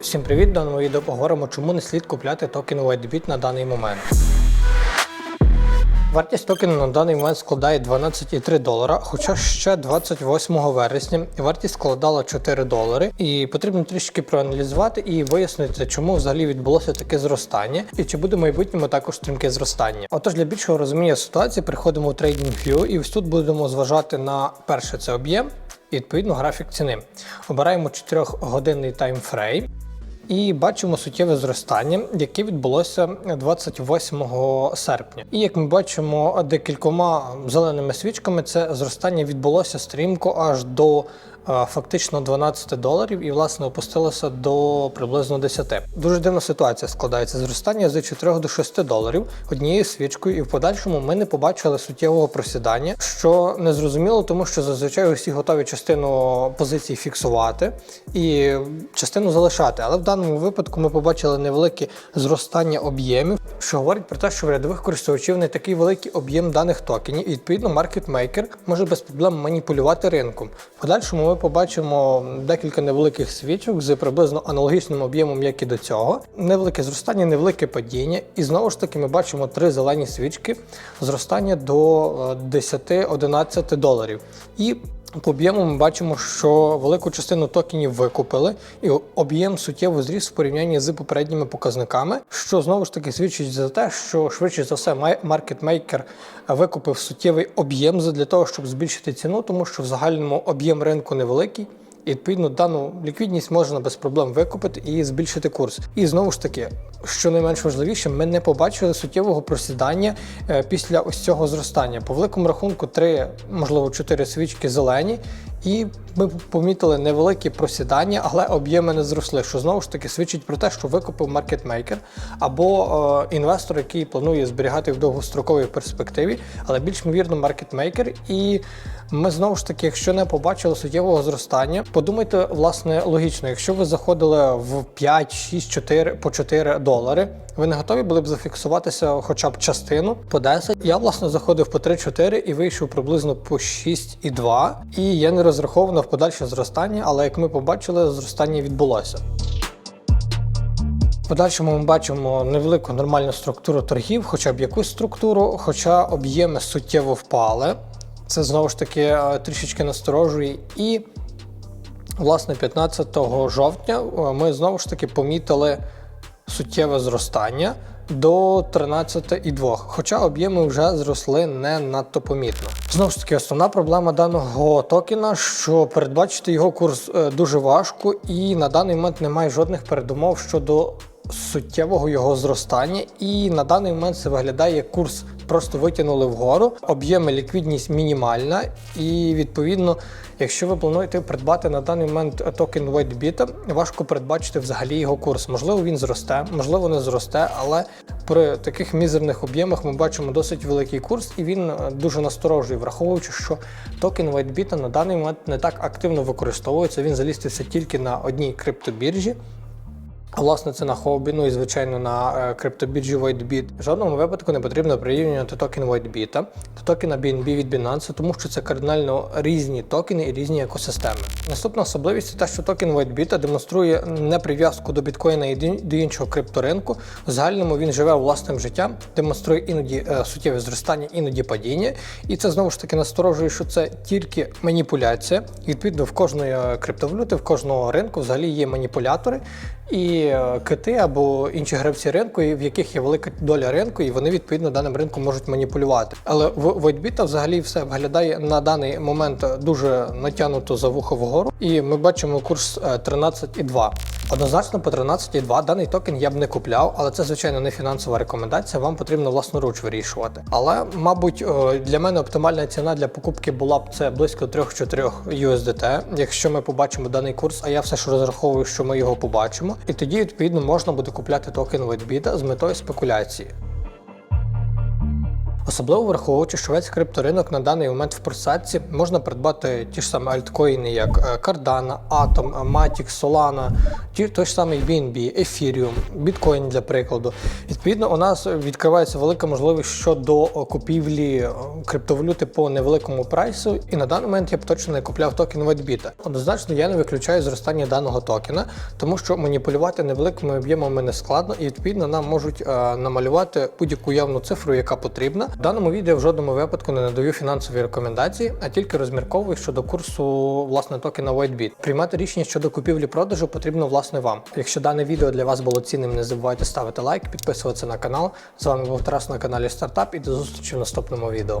Всім привіт! В даному відео поговоримо, чому не слід купляти токен WhiteBit на даний момент. Вартість токену на даний момент складає 12,3 долара, хоча ще 28 вересня вартість складала 4 долари. І потрібно трішки проаналізувати і вияснити, чому взагалі відбулося таке зростання, і чи буде в майбутньому також стрімке зростання. Отож, для більшого розуміння ситуації переходимо в TradingView і ось тут будемо зважати на перше це об'єм і відповідно графік ціни. Обираємо 4-годинний таймфрейм. І бачимо суттєве зростання, яке відбулося 28 серпня. І як ми бачимо декількома зеленими свічками, це зростання відбулося стрімко аж до фактично 12 доларів і власне опустилося до приблизно 10. Дуже дивна ситуація складається. Зростання з 4 до 6 доларів однією свічкою, і в подальшому ми не побачили суттєвого просідання, що не зрозуміло, тому що зазвичай усі готові частину позицій фіксувати і частину залишати. Але в даному випадку ми побачили невелике зростання об'ємів, що говорить про те, що в рядових користувачів не такий великий об'єм даних токенів, і відповідно маркетмейкер може без проблем маніпулювати ринком. В подальшому ми побачимо декілька невеликих свічок з приблизно аналогічним об'ємом, як і до цього. Невелике зростання, невелике падіння, і знову ж таки ми бачимо три зелені свічки зростання до е, 10-11 доларів. І по об'єму ми бачимо, що велику частину токенів викупили, і об'єм суттєво зріс в порівнянні з попередніми показниками, що знову ж таки свідчить за те, що швидше за все маркетмейкер викупив суттєвий об'єм для того, щоб збільшити ціну, тому що в загальному об'єм ринку невеликий. І відповідно дану ліквідність можна без проблем викупити і збільшити курс. І знову ж таки, що найменш важливіше, ми не побачили суттєвого просідання е, після ось цього зростання. По великому рахунку, три, можливо, чотири свічки зелені, і ми помітили невеликі просідання, але об'єми не зросли. Що знову ж таки свідчить про те, що викупив маркетмейкер або е, інвестор, який планує зберігати в довгостроковій перспективі, але більш ймовірно маркетмейкер. І ми знову ж таки, якщо не побачили суттєвого зростання, подумайте власне логічно, якщо ви заходили в 5, 6, 4 по 4 долари, ви не готові були б зафіксуватися хоча б частину по 10. Я власне заходив по 3-4 і вийшов приблизно по 6,2. І я не розраховував на в подальше зростання, але як ми побачили, зростання відбулося. В подальшому ми бачимо невелику нормальну структуру торгів, хоча б якусь структуру, хоча об'єми суттєво впали. Це знову ж таки е, трішечки насторожує. І, власне, 15 жовтня е, ми знову ж таки помітили суттєве зростання до 13,2, хоча об'єми вже зросли не надто помітно. Знову ж таки, основна проблема даного токена, що передбачити його курс е, дуже важко, і на даний момент немає жодних передумов щодо суттєвого його зростання. І на даний момент це виглядає як курс просто витягнули вгору. Об'єми ліквідність мінімальна, і відповідно, якщо ви плануєте придбати на даний момент токен WhiteBit, важко передбачити взагалі його курс. Можливо, він зросте, можливо, не зросте, але при таких мізерних об'ємах ми бачимо досить великий курс, і він е, дуже насторожує, враховуючи, що токен WhiteBit на даний момент не так активно використовується. Він залістився тільки на одній криптобіржі. Власне це на хобі, ну і звичайно на е, криптобіржі WhiteBit. В жодному випадку не потрібно прирівнювати токен WhiteBit до токена BNB від Binance, тому що це кардинально різні токени і різні екосистеми. Наступна особливість це те, що токен WhiteBit демонструє не прив'язку до біткоїна і до іншого крипторинку. В загальному він живе власним життям, демонструє іноді е, суттєве зростання, іноді падіння. І це знову ж таки насторожує, що це тільки маніпуляція. Відповідно, в кожної е, криптовалюти, в кожного ринку взагалі є маніпулятори і е, кити або інші гравці ринку, в яких є велика доля ринку, і вони відповідно даним ринком можуть маніпулювати. Але в Войтбіта взагалі все виглядає на даний момент дуже натягнуто за вухо вгору, і ми бачимо курс е, 13,2. Однозначно по 13,2 даний токен я б не купляв, але це звичайно не фінансова рекомендація. Вам потрібно власноруч вирішувати. Але, мабуть, е, для мене оптимальна ціна для покупки була б це близько 3-4 USDT, якщо ми побачимо даний курс, а я все ж розраховую, що ми його побачимо. І тоді, відповідно, можна буде купляти токен WhiteBit з метою спекуляції. Особливо враховуючи, що весь крипторинок на даний момент в просадці можна придбати ті ж самі альткоїни, як е, Cardano, Atom, Matic, Solana, ті, той ж самий BNB, Ethereum, Bitcoin для прикладу. Відповідно, у нас відкривається велика можливість щодо е, купівлі е, криптовалюти по невеликому прайсу. І на даний момент я б точно не купляв токен WhiteBit. Однозначно, я не виключаю зростання даного токена, тому що маніпулювати невеликими об'ємами не складно, і відповідно нам можуть намалювати будь-яку явну цифру, яка потрібна. Даному відео в жодному випадку не надаю фінансові рекомендації, а тільки розмірковую щодо курсу власне токена WhiteBit. Приймати рішення щодо купівлі-продажу потрібно власне вам. Якщо дане відео для вас було цінним, не забувайте ставити лайк, підписуватися на канал. З вами був Тарас на каналі Стартап і до зустрічі в наступному відео.